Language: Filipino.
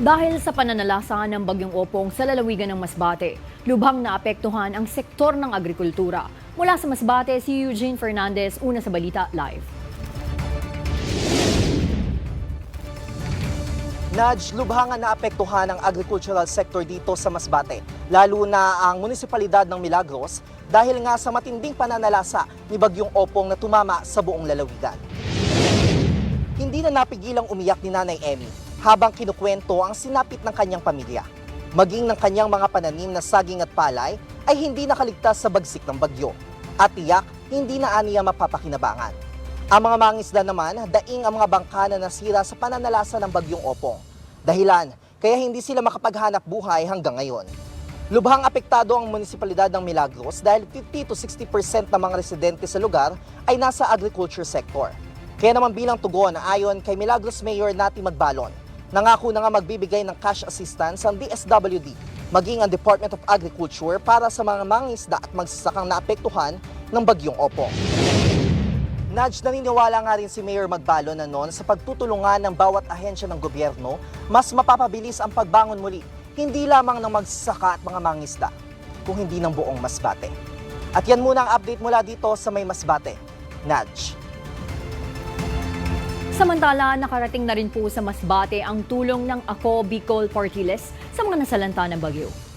Dahil sa pananalasa ng bagyong opong sa lalawigan ng Masbate, lubhang naapektuhan ang sektor ng agrikultura. Mula sa Masbate, si Eugene Fernandez, una sa Balita Live. Nudge, lubhangan na apektuhan ang agricultural sector dito sa Masbate, lalo na ang munisipalidad ng Milagros dahil nga sa matinding pananalasa ni Bagyong Opong na tumama sa buong lalawigan. Hindi na napigilang umiyak ni Nanay Emmy habang kinukwento ang sinapit ng kanyang pamilya. Maging ng kanyang mga pananim na saging at palay ay hindi nakaligtas sa bagsik ng bagyo. At tiyak, hindi na aniya mapapakinabangan. Ang mga mangisda naman, daing ang mga bangka na nasira sa pananalasa ng bagyong opong. Dahilan, kaya hindi sila makapaghanap buhay hanggang ngayon. Lubhang apektado ang munisipalidad ng Milagros dahil 50 to 60% ng mga residente sa lugar ay nasa agriculture sector. Kaya naman bilang tugon, ayon kay Milagros Mayor Nati Magbalon, nangako na nga magbibigay ng cash assistance ang DSWD, maging ang Department of Agriculture para sa mga mangisda at magsasakang naapektuhan ng bagyong opong. Nudge, naniniwala nga rin si Mayor Magbalon na noon sa pagtutulungan ng bawat ahensya ng gobyerno, mas mapapabilis ang pagbangon muli, hindi lamang ng magsasaka at mga mangisda, kung hindi ng buong Masbate. At yan muna ang update mula dito sa May Masbate. Nudge. Samantala, nakarating na rin po sa Masbate ang tulong ng Ako Bicol Party List sa mga nasalanta ng bagyo.